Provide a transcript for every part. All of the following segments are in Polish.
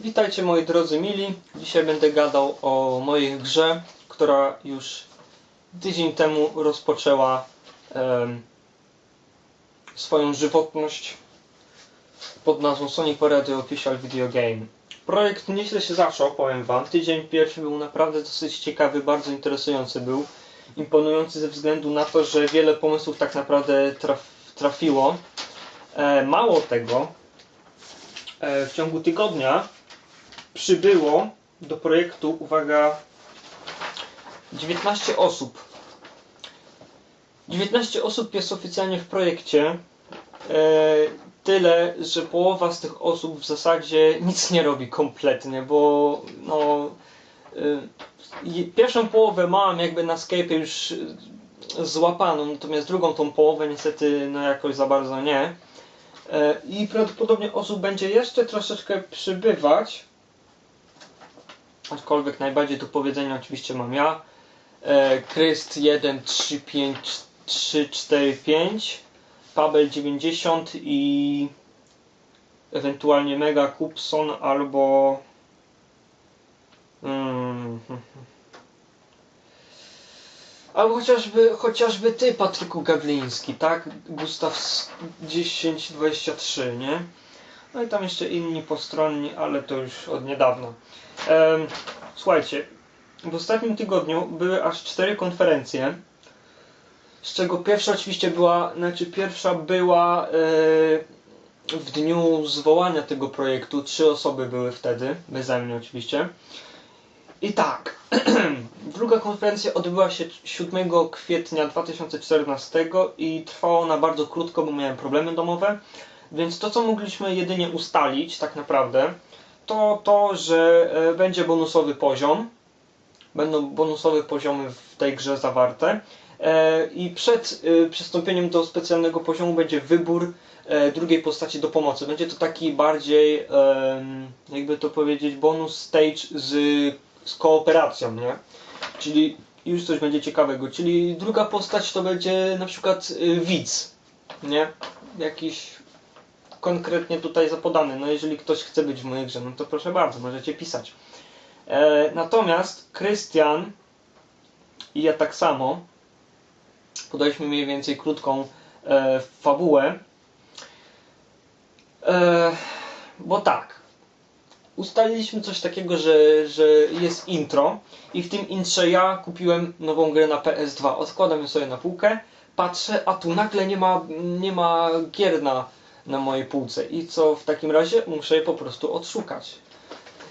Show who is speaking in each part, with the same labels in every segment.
Speaker 1: Witajcie moi drodzy mili. Dzisiaj będę gadał o mojej grze, która już tydzień temu rozpoczęła em, swoją żywotność pod nazwą Sonic Parade Official Video Game. Projekt nieźle się zaczął, powiem wam. Tydzień pierwszy był naprawdę dosyć ciekawy, bardzo interesujący był. Imponujący ze względu na to, że wiele pomysłów tak naprawdę traf, trafiło. E, mało tego, e, w ciągu tygodnia przybyło do projektu, uwaga, 19 osób. 19 osób jest oficjalnie w projekcie. E, tyle, że połowa z tych osób w zasadzie nic nie robi kompletnie, bo no. i Pierwszą połowę mam jakby na Skype już y, złapaną, natomiast drugą tą połowę niestety no jakoś za bardzo nie. E, I prawdopodobnie osób będzie jeszcze troszeczkę przybywać. Aczkolwiek najbardziej do powiedzenia oczywiście mam ja. Kryst 1, 3, 5, 3, 4, 5. Pabel 90 i ewentualnie Mega Kupson albo mm, albo chociażby, chociażby ty Patryku Gawliński, tak? Gustaw 1023, nie? No i tam jeszcze inni postronni, ale to już od niedawna. Słuchajcie, w ostatnim tygodniu były aż cztery konferencje, z czego pierwsza oczywiście była, znaczy pierwsza była e, w dniu zwołania tego projektu. Trzy osoby były wtedy, beze mnie oczywiście. I tak, druga konferencja odbyła się 7 kwietnia 2014 i trwała ona bardzo krótko, bo miałem problemy domowe. Więc to, co mogliśmy jedynie ustalić, tak naprawdę, to to, że e, będzie bonusowy poziom. Będą bonusowe poziomy w tej grze zawarte. E, I przed e, przystąpieniem do specjalnego poziomu będzie wybór drugiej postaci do pomocy. Będzie to taki bardziej, jakby to powiedzieć, bonus stage z, z kooperacją, nie? Czyli już coś będzie ciekawego. Czyli druga postać to będzie na przykład widz, nie? Jakiś konkretnie tutaj zapodany. No jeżeli ktoś chce być w mojej grze, no to proszę bardzo, możecie pisać. E, natomiast Krystian i ja tak samo podaliśmy mniej więcej krótką e, fabułę. E, bo tak, ustaliliśmy coś takiego, że, że jest intro i w tym intrze ja kupiłem nową grę na PS2. Odkładam ją sobie na półkę, patrzę, a tu nagle nie ma, nie ma gier na, na mojej półce. I co w takim razie? Muszę je po prostu odszukać.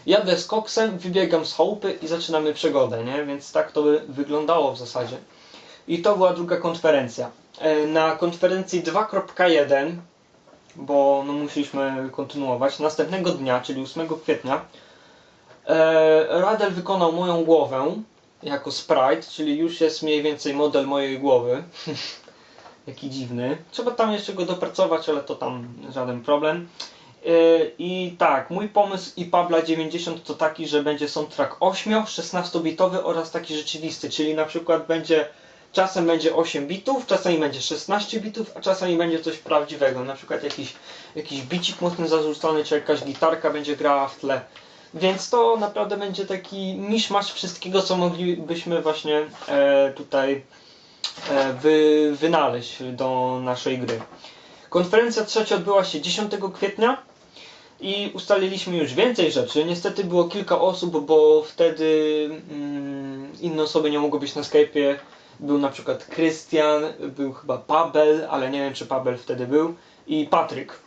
Speaker 1: Jadę z koksem, wybiegam z chałupy i zaczynamy przygodę, nie? Więc tak to by wyglądało w zasadzie. I to była druga konferencja. E, Na konferencji 2.1, bo no musieliśmy kontynuować, następnego dnia, czyli 8 kwietnia, e, Radel wykonał moją głowę jako sprite, czyli już jest mniej więcej model mojej głowy. Jaki dziwny. Trzeba tam jeszcze go dopracować, ale to tam żaden problem. E, I tak, mój pomysł i Pabla 90 to taki, że będzie soundtrack 8, 16 bitowy oraz taki rzeczywisty, czyli na przykład będzie czasem będzie 8 bitów, czasami będzie 16 bitów, a czasami będzie coś prawdziwego, na przykład jakiś, jakiś bicik mocno zarzucony, czy jakaś gitarka będzie grała w tle. Więc to naprawdę będzie taki miszmasz wszystkiego, co moglibyśmy właśnie e, tutaj wy, wynaleźć do naszej gry. Konferencja trzecia odbyła się 10 kwietnia i ustaliliśmy już więcej rzeczy. Niestety było kilka osób, bo wtedy mm, inne osoby nie mogły być na Skype'ie. Był na przykład Krystian, był chyba Pabel, ale nie wiem czy Pabel wtedy był i Patryk.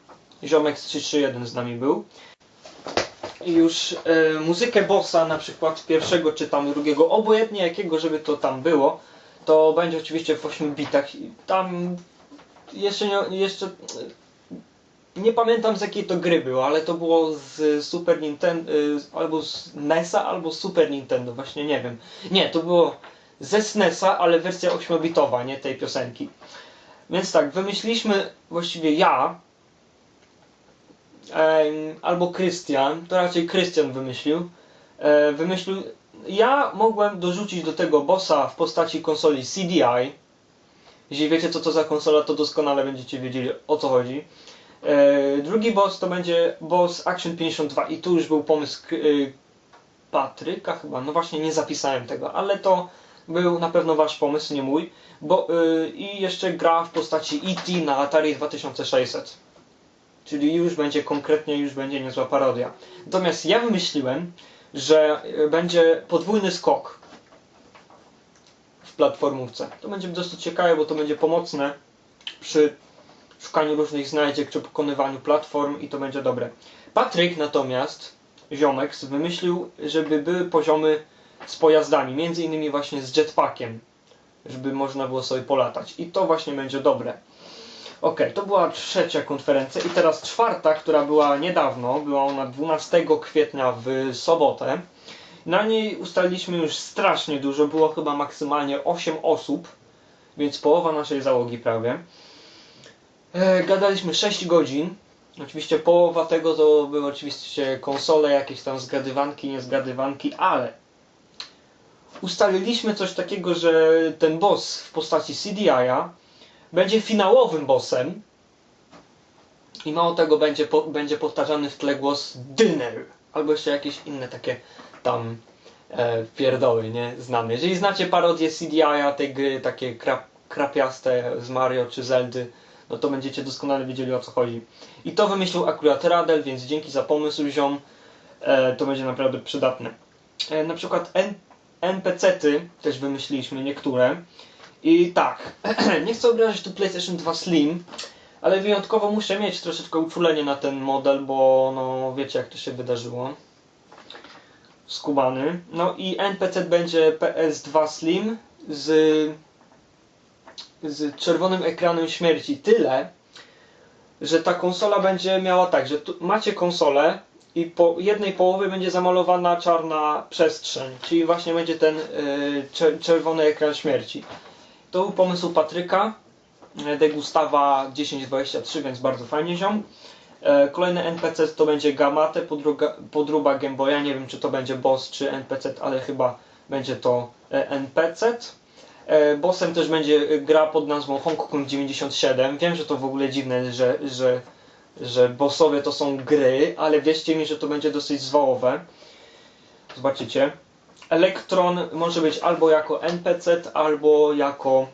Speaker 1: Ziomek z 331 z nami był. I już e, muzykę bossa na przykład pierwszego czy tam drugiego, obojętnie jakiego, żeby to tam było, to będzie oczywiście w 8 bitach. I Tam jeszcze nie, jeszcze nie pamiętam z jakiej to gry było, ale to było z Super Nintendo, y, albo z NESa, albo z Super Nintendo, właśnie nie wiem. Nie, to było ze SNESa, ale wersja 8-bitowa, nie tej piosenki. Więc tak, wymyśliliśmy, właściwie ja, albo Krystian, to raczej Krystian wymyślił, e, wymyślił, ja mogłem dorzucić do tego bossa w postaci konsoli CDI. Jeśli wiecie co to za konsola, to doskonale będziecie wiedzieli o co chodzi. E, drugi boss to będzie boss Action 52 i tu już był pomysł y, Patryka chyba, no właśnie nie zapisałem tego, ale to był na pewno wasz pomysł, nie mój. Bo, y, I jeszcze gra w postaci E.T. na Atari 2600. Czyli już będzie konkretnie, już będzie niezła parodia. Natomiast ja wymyśliłem, że y, będzie podwójny skok w platformówce. To będzie dosyć ciekawe, bo to będzie pomocne przy szukaniu różnych znajdziek czy pokonywaniu platform i to będzie dobre. Patryk natomiast, ziomek, wymyślił, żeby były poziomy z pojazdami, między innymi właśnie z jetpackiem, żeby można było sobie polatać. I to właśnie będzie dobre. Ok, to była trzecia konferencja i teraz czwarta, która była niedawno, była ona 12 kwietnia w sobotę. Na niej ustaliliśmy już strasznie dużo, było chyba maksymalnie 8 osób, więc połowa naszej załogi prawie. E, gadaliśmy 6 godzin. Oczywiście połowa tego to były oczywiście konsole, jakieś tam zgadywanki, niezgadywanki, ale ustaliliśmy coś takiego, że ten boss w postaci CDI-a będzie finałowym bossem i mało tego będzie, po, będzie powtarzany w tle głos Dinner albo jeszcze jakieś inne takie tam e, pierdoły, nie? Znane. Jeżeli znacie parodię CDI-a, tej gry takie krap, krapiaste z Mario czy Zeldy, no to będziecie doskonale wiedzieli o co chodzi. I to wymyślił akurat Radel, więc dzięki za pomysł ziom, e, to będzie naprawdę przydatne. E, na przykład N NPC-ty też wymyśliliśmy niektóre. I tak, nie chcę obrażać tu PlayStation 2 Slim, ale wyjątkowo muszę mieć troszeczkę uczulenie na ten model, bo no wiecie jak to się wydarzyło. Skubany. No i NPC będzie PS2 Slim z, z czerwonym ekranem śmierci. Tyle, że ta konsola będzie miała tak, że macie konsolę i po jednej połowie będzie zamalowana czarna przestrzeń, czyli właśnie będzie ten y, czer- czerwony ekran śmierci. To był pomysł Patryka, e, Degustawa 1023, więc bardzo fajnie ziom. E, Kolejny NPC to będzie Gamate, podruga, podruba Game Boya. Nie wiem, czy to będzie boss czy NPC, ale chyba będzie to e, NPC. Bossem też będzie gra pod nazwą Hong Kong 97. Wiem, że to w ogóle dziwne, że, że, że bossowie to są gry, ale wierzcie mi, że to będzie dosyć zwałowe. Zobaczycie. Elektron może być albo jako NPC, albo jako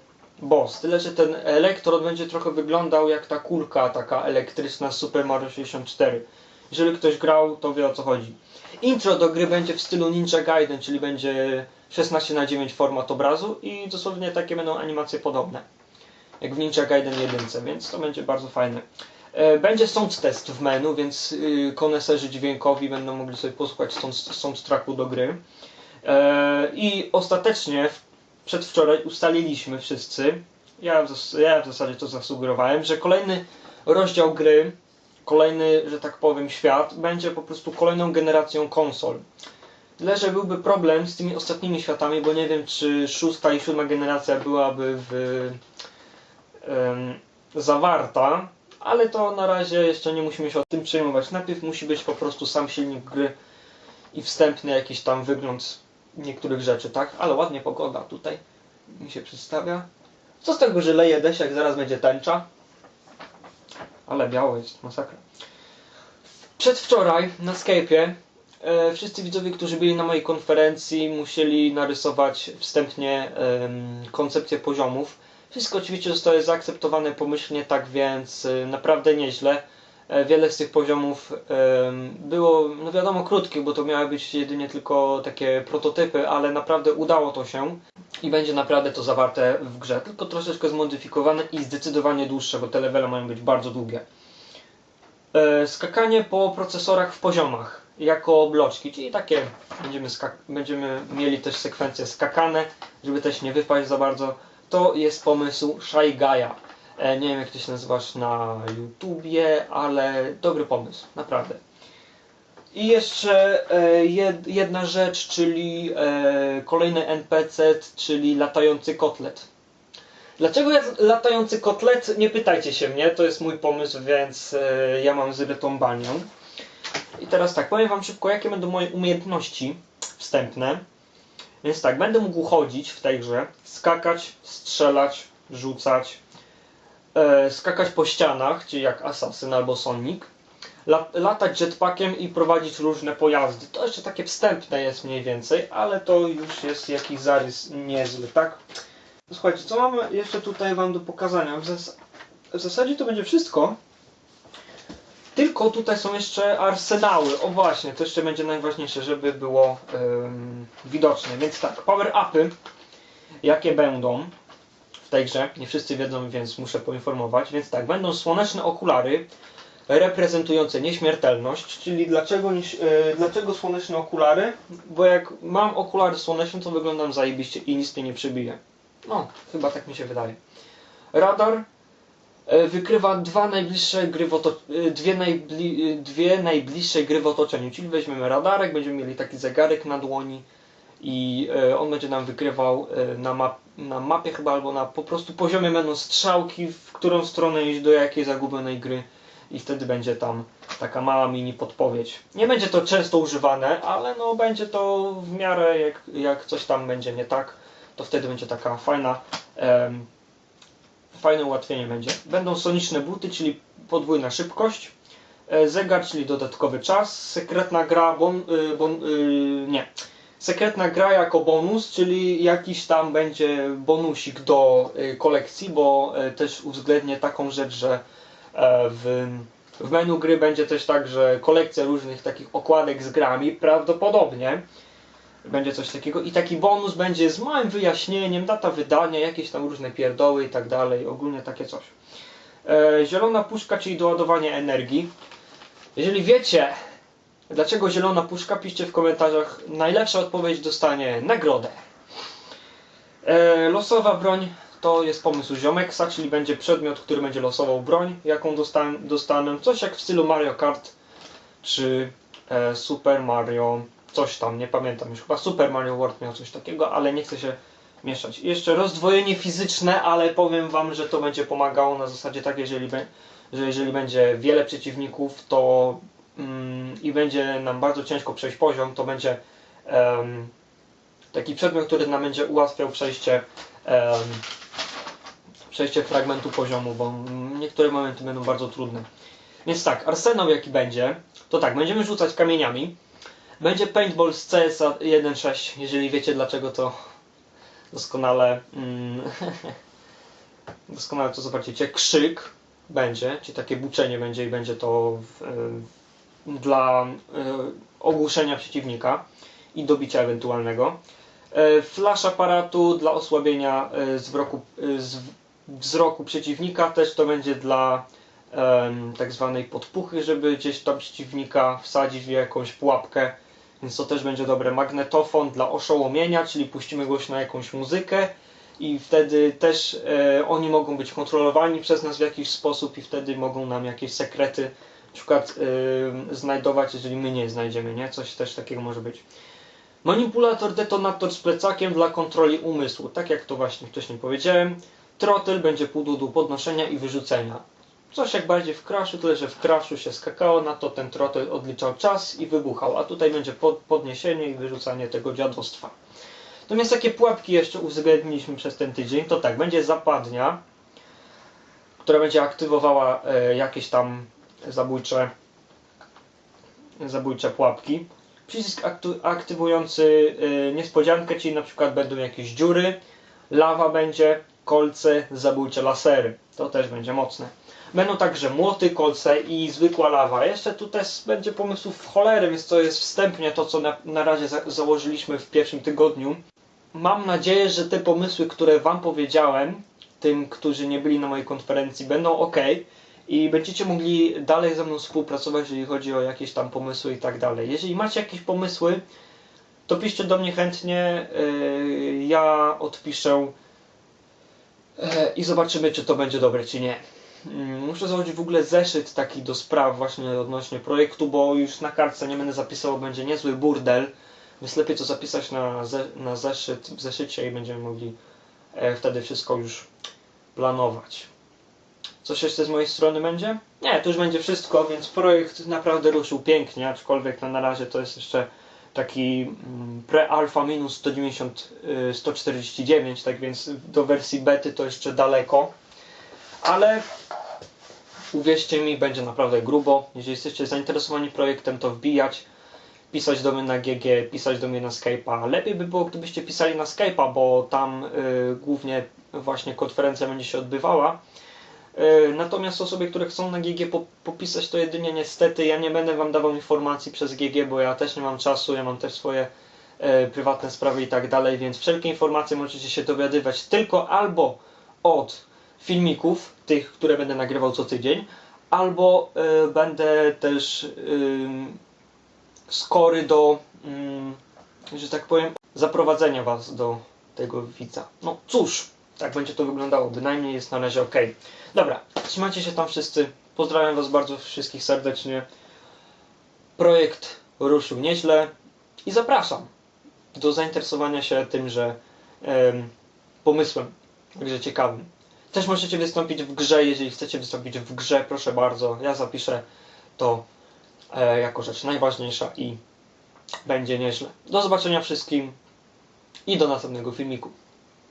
Speaker 1: boss. Tyle, że ten elektron będzie trochę wyglądał jak ta kulka taka elektryczna z Super Mario 64. Jeżeli ktoś grał, to wie o co chodzi. Intro do gry będzie w stylu Ninja Gaiden, czyli będzie 16 na 9 format obrazu i dosłownie takie będą animacje podobne. Jak w Ninja Gaiden 1, więc to będzie bardzo fajne. E, Będzie sound test w menu, więc y, koneserzy dźwiękowi będą mogli sobie posłuchać sound, soundtracku do gry. E, I ostatecznie przedwczoraj ustaliliśmy wszyscy, ja w, ja w zasadzie to zasugerowałem, że kolejny rozdział gry, kolejny, że tak powiem, świat będzie po prostu kolejną generacją konsol. Tyle, że byłby problem z tymi ostatnimi światami, bo nie wiem, czy szósta i siódma generacja byłaby w, em, zawarta, ale to na razie jeszcze nie musimy się o tym przejmować. Najpierw musi być po prostu sam silnik gry i wstępny jakiś tam wygląd niektórych rzeczy, tak? Ale ładnie pogoda tutaj mi się przedstawia. Co z tego, że leje deszcz, jak zaraz będzie tęcza? Ale biało jest, masakra. Przedwczoraj na Skype'ie e, wszyscy widzowie, którzy byli na mojej konferencji, musieli narysować wstępnie em, koncepcję poziomów. Wszystko oczywiście zostało zaakceptowane pomyślnie, tak więc e, naprawdę nieźle. E, Wiele z tych poziomów było, no wiadomo, krótkich, bo to miały być jedynie tylko takie prototypy, ale naprawdę udało to się i będzie naprawdę to zawarte w grze, tylko troszeczkę zmodyfikowane i zdecydowanie dłuższe, bo te levele mają być bardzo długie. E, Skakanie po procesorach w poziomach jako bloczki, czyli takie będziemy, będziemy mieli też sekwencje skakane, żeby też nie wypaść za bardzo. To jest pomysł Shy Guy'a. E, Nie wiem jak ty się nazywasz na YouTubie, ale dobry pomysł, naprawdę. I jeszcze e, jed, jedna rzecz, czyli e, kolejny NPC, czyli latający kotlet. Dlaczego jest latający kotlet? Nie pytajcie się mnie, to jest mój pomysł, więc ja mam zrytą banią. I teraz tak, powiem wam szybko, jakie będą moje umiejętności wstępne. Więc tak, będę mógł chodzić w tej grze, skakać, strzelać, rzucać, skakać po ścianach, czyli jak Assassin albo Sonic, la, latać jetpackiem i prowadzić różne pojazdy. To jeszcze takie wstępne jest mniej więcej, ale to już jest jakiś zarys niezły, tak? Słuchajcie, co mamy jeszcze tutaj Wam do pokazania? W, zas w zasadzie to będzie wszystko. Tylko tutaj są jeszcze arsenały. O właśnie, to jeszcze będzie najważniejsze, żeby było ym, widoczne. Więc tak, power upy, jakie będą w tej grze, nie wszyscy wiedzą, więc muszę poinformować. Więc tak, będą słoneczne okulary reprezentujące nieśmiertelność, czyli dlaczego, niż, yy, dlaczego słoneczne okulary? Bo jak mam okulary słoneczne, to wyglądam zajebiście i nic mnie nie przybije. No, chyba tak mi się wydaje. Radar e, wykrywa dwa najbliższe gry e, dwie, najbli- e, dwie najbliższe gry w otoczeniu. Czyli weźmiemy radarek, będziemy mieli taki zegarek na dłoni i e, on będzie nam wykrywał e, na, map- na mapie chyba albo na po prostu poziomie będą strzałki, w którą stronę iść do jakiej zagubionej gry i wtedy będzie tam taka mała mini podpowiedź. Nie będzie to często używane, ale no będzie to w miarę jak, jak coś tam będzie nie tak, to wtedy będzie taka fajna em, fajne ułatwienie będzie. Będą soniczne buty, czyli podwójna szybkość, e, zegar, czyli dodatkowy czas, sekretna gra, bon, y, bon, y, nie, sekretna gra jako bonus, czyli jakiś tam będzie bonusik do y, kolekcji, bo y, też uwzględnię taką rzecz, że e, w, w menu gry będzie też tak, że kolekcja różnych takich okładek z grami prawdopodobnie będzie coś takiego i taki bonus będzie z małym wyjaśnieniem, data wydania, jakieś tam różne pierdoły i tak dalej, ogólnie takie coś. E, zielona puszka, czyli doładowanie energii. Jeżeli wiecie, dlaczego zielona puszka, piszcie w komentarzach. Najlepsza odpowiedź dostanie nagrodę. E, losowa broń to jest pomysł ziomeksa, czyli będzie przedmiot, który będzie losował broń, jaką dostanę. dostanę. Coś jak w stylu Mario Kart czy e, Super Mario coś tam, nie pamiętam już, chyba Super Mario World miał coś takiego, ale nie chcę się mieszać. I jeszcze rozdwojenie fizyczne, ale powiem wam, że to będzie pomagało na zasadzie tak, jeżeli, że jeżeli będzie wiele przeciwników, to i będzie nam bardzo ciężko przejść poziom, to będzie taki przedmiot, który nam będzie ułatwiał przejście przejście fragmentu poziomu, bo mm, niektóre momenty będą bardzo trudne. Więc tak, arsenał jaki będzie, to tak, będziemy rzucać kamieniami, będzie paintball z CSA 1.6, jeżeli wiecie dlaczego to doskonale mm, doskonale to zobaczycie. Krzyk będzie, czyli takie buczenie będzie i będzie to w, dla y, ogłuszenia przeciwnika i dobicia ewentualnego. Y, Flash aparatu dla osłabienia y, zwroku, wzroku przeciwnika, też to będzie dla tak zwanej podpuchy, żeby gdzieś tam przeciwnika wsadzić w jakąś pułapkę więc to też będzie dobre. Magnetofon dla oszołomienia, czyli puścimy głośno jakąś muzykę i wtedy też e, oni mogą być kontrolowani przez nas w jakiś sposób i wtedy mogą nam jakieś sekrety przykład e, znajdować, jeżeli my nie znajdziemy, nie? Coś też takiego może być. Manipulator detonator z plecakiem dla kontroli umysłu, tak jak to właśnie wcześniej powiedziałem. Trotyl będzie pół do podnoszenia i wyrzucenia. Coś jak bardziej w crashu, tyle że w crashu się skakało na to, ten trotyl odliczał czas i wybuchał, a tutaj będzie pod, podniesienie i wyrzucanie tego dziadostwa. Natomiast jakie pułapki jeszcze uwzględniliśmy przez ten tydzień, to tak, będzie zapadnia, która będzie aktywowała e, jakieś tam zabójcze, zabójcze pułapki. Przycisk aktywujący e, niespodziankę, czyli na przykład będą jakieś dziury, lawa będzie, kolce, zabójcze lasery. To też będzie mocne. Będą także młoty, kolce i zwykła lawa. Jeszcze tu też będzie pomysłów w cholerę, więc to jest wstępnie to, co na, na razie za założyliśmy w pierwszym tygodniu. Mam nadzieję, że te pomysły, które Wam powiedziałem, tym, którzy nie byli na mojej konferencji, będą ok i będziecie mogli dalej ze mną współpracować, jeżeli chodzi o jakieś tam pomysły i tak dalej. Jeżeli macie jakieś pomysły, to piszcie do mnie chętnie, yy, ja odpiszę yy, i zobaczymy, czy to będzie dobre, czy nie. Mm, Muszę założyć w ogóle zeszyt taki do spraw właśnie odnośnie projektu, bo już na kartce nie będę zapisywał, będzie niezły burdel, więc lepiej to zapisać na, ze, na zeszyt, w zeszycie i będziemy mogli wtedy wszystko już planować. Coś jeszcze z mojej strony będzie? Nie, to już będzie wszystko, więc projekt naprawdę ruszył pięknie, aczkolwiek na, na razie to jest jeszcze taki mm, pre-alpha minus 190, y, 149, tak więc do wersji bety to jeszcze daleko ale uwierzcie mi, będzie naprawdę grubo. Jeżeli jesteście zainteresowani projektem, to wbijać, pisać do mnie na GG, pisać do mnie na Skype'a. Lepiej by było, gdybyście pisali na Skype'a, bo tam y, głównie właśnie konferencja będzie się odbywała. Y, Natomiast osoby, które chcą na GG po, popisać, to jedynie niestety ja nie będę Wam dawał informacji przez GG, bo ja też nie mam czasu, ja mam też swoje e, prywatne sprawy i tak dalej, więc wszelkie informacje możecie się dowiadywać tylko albo od filmików, tych, które będę nagrywał co tydzień, albo e, będę też skory do, że tak powiem, zaprowadzenia Was do tego widza. No cóż, tak będzie to wyglądało, bynajmniej jest na razie ok. Dobra, trzymajcie się tam wszyscy, pozdrawiam Was bardzo wszystkich serdecznie. Projekt ruszył nieźle i zapraszam do zainteresowania się tymże em, pomysłem, także ciekawym. Też możecie wystąpić w grze, jeżeli chcecie wystąpić w grze, proszę bardzo, ja zapiszę to e, jako rzecz najważniejsza i będzie nieźle. Do zobaczenia wszystkim i do następnego filmiku.